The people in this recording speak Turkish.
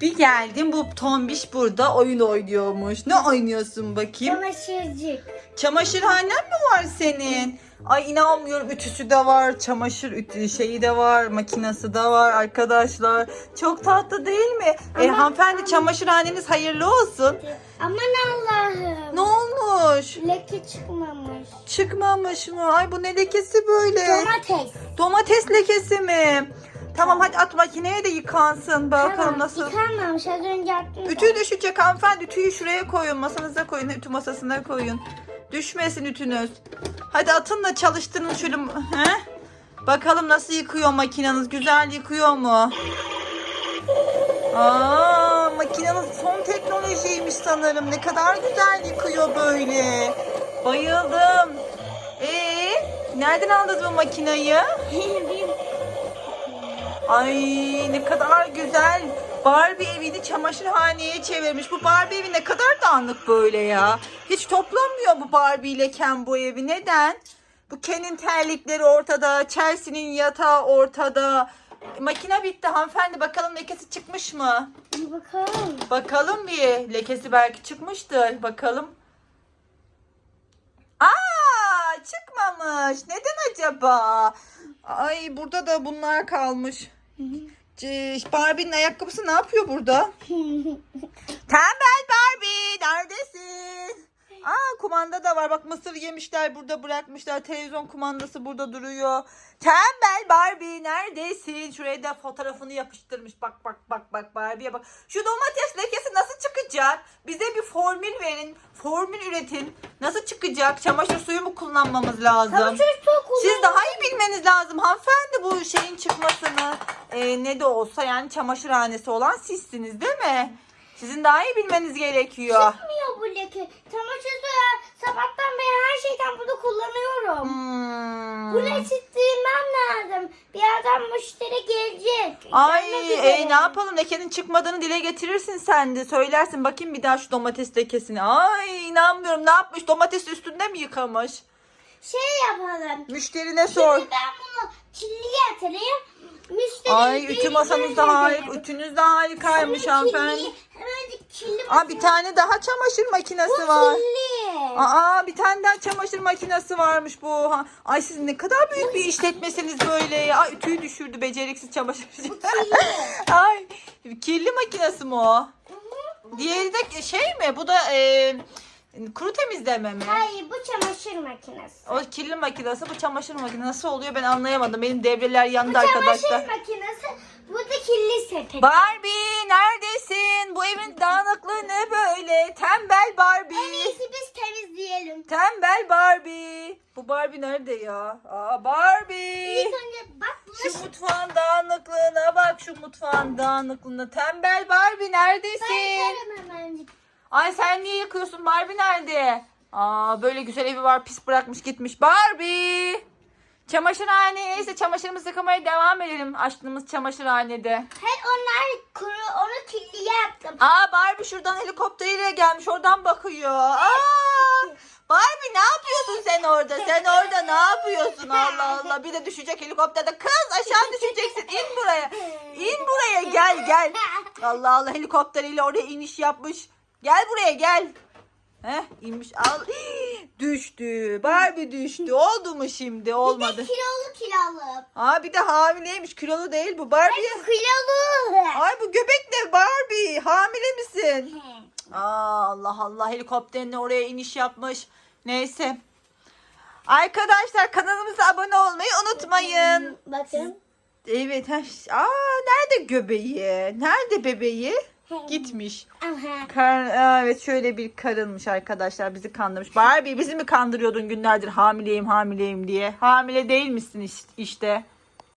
Bir geldim bu tombiş burada oyun oynuyormuş. Ne oynuyorsun bakayım? Çamaşırcık. Çamaşırhanen mi var senin? Ay inanmıyorum ütüsü de var, çamaşır ütü şeyi de var, makinesi de var arkadaşlar. Çok tatlı değil mi? e, Ama- hanımefendi çamaşırhaneniz hayırlı olsun. Aman Allah'ım. Ne olmuş? Leke çıkmamış. Çıkmamış mı? Ay bu ne lekesi böyle? Domates. Domates lekesi mi? Tamam hadi at makineye de yıkansın. Bakalım Tamam, nasıl. Yıkanmamış az önce attım. Ütü düşecek hanımefendi. Ütüyü şuraya koyun. Masanıza koyun. Ütü masasına koyun. Düşmesin ütünüz. Hadi atın da çalıştırın şöyle. He? Bakalım nasıl yıkıyor makineniz. Güzel yıkıyor mu? Aa, makineniz son teknolojiymiş sanırım. Ne kadar güzel yıkıyor böyle. Bayıldım. Ee, nereden aldınız bu makinayı? Bir Ay ne kadar güzel. Barbie evini çamaşırhaneye çevirmiş. Bu Barbie evi ne kadar dağınık böyle ya. Hiç toplamıyor bu Barbie ile Ken bu evi. Neden? Bu Ken'in terlikleri ortada. Chelsea'nin yatağı ortada. Makine bitti hanımefendi. Bakalım lekesi çıkmış mı? bir bakalım. Bakalım bir. Lekesi belki çıkmıştır. Bakalım. Aa çıkmamış. Neden acaba? Ay burada da bunlar kalmış. Barbie'nin ayakkabısı ne yapıyor burada? Tembel Barbie neredesin? Aa kumanda da var. Bak mısır yemişler burada bırakmışlar. Televizyon kumandası burada duruyor. Tembel Barbie neredesin? Şuraya da fotoğrafını yapıştırmış. Bak bak bak bak Barbie'ye bak. Şu domates lekesi nasıl çıkacak? Bize bir formül verin. Formül üretin. Nasıl çıkacak? Çamaşır suyu mu kullanmamız lazım? Siz daha iyi bilmeniz lazım hanımefendi bu şeyin çıkmasını. Ee, ne de olsa yani çamaşırhanesi olan sizsiniz değil mi? Sizin daha iyi bilmeniz gerekiyor. Çıkmıyor bu leke. Çamaşır Hmm. Bu ne silmem lazım. Birazdan müşteri gelecek. Ay Gelmek e, üzere. ne yapalım lekenin çıkmadığını dile getirirsin sen de. Söylersin bakayım bir daha şu domates lekesini. Ay inanmıyorum ne yapmış domates üstünde mi yıkamış? Şey yapalım. Müşterine sor. Şimdi ben bunu kirliye atayım. Müşteri Ay ütü masanız da harika. Ütünüz de harikaymış hanımefendi. Hemen kirli Aa bir tane daha çamaşır makinesi var. kirli. Aa bir tane daha çamaşır makinesi varmış bu. Ha, Ay siz ne kadar büyük bir işletmesiniz böyle ya. Ay, ütüyü düşürdü beceriksiz çamaşırcı. Ay kirli makinesi mi o? Diğeri de şey mi? Bu da e, kuru temizleme mi? Hayır bu çamaşır makinesi. O kirli makinesi bu çamaşır makinesi nasıl oluyor ben anlayamadım. Benim devreler Bu yandı arkadaşlar. çamaşır makinesi. Bu da kirli sepet. Barbie neredesin? Bu evin dağınıklığı ne böyle? Tembel Barbie. En iyisi biz temizleyelim. Tembel Barbie. Bu Barbie nerede ya? Aa Barbie. İlk önce bak Şu mutfağın dağınıklığına bak şu mutfağın dağınıklığına. Tembel Barbie neredesin? ben hemen. Ay sen niye yıkıyorsun? Barbie nerede? Aa böyle güzel evi var pis bırakmış gitmiş. Barbie. Çamaşırhane ise çamaşırımızı yıkamaya devam edelim. Açtığımız çamaşırhanede. Hey onlar kuru onu kirliye yaptım. Aa Barbie şuradan helikopteriyle gelmiş oradan bakıyor. Aa Barbie ne yapıyorsun sen orada? Sen orada ne yapıyorsun? Allah Allah bir de düşecek helikopterde. Kız aşağı düşeceksin. İn buraya. İn buraya gel gel. Allah Allah helikopteriyle oraya iniş yapmış. Gel buraya gel. Heh inmiş al. Düştü. Barbie düştü. Oldu mu şimdi? Bir Olmadı. de kilolu kilolu. Aa bir de hamileymiş. Kilolu değil bu. Barbie. Kilolu. Ay bu göbek ne Barbie? Hamile misin? Aa, Allah Allah helikopterini oraya iniş yapmış. Neyse. Arkadaşlar kanalımıza abone olmayı unutmayın. Bakın. Evet. Aa nerede göbeği? Nerede bebeği? Gitmiş. Kar, evet şöyle bir karınmış arkadaşlar bizi kandırmış. Barbie bizi mi kandırıyordun günlerdir hamileyim hamileyim diye. Hamile değil misin iş- işte?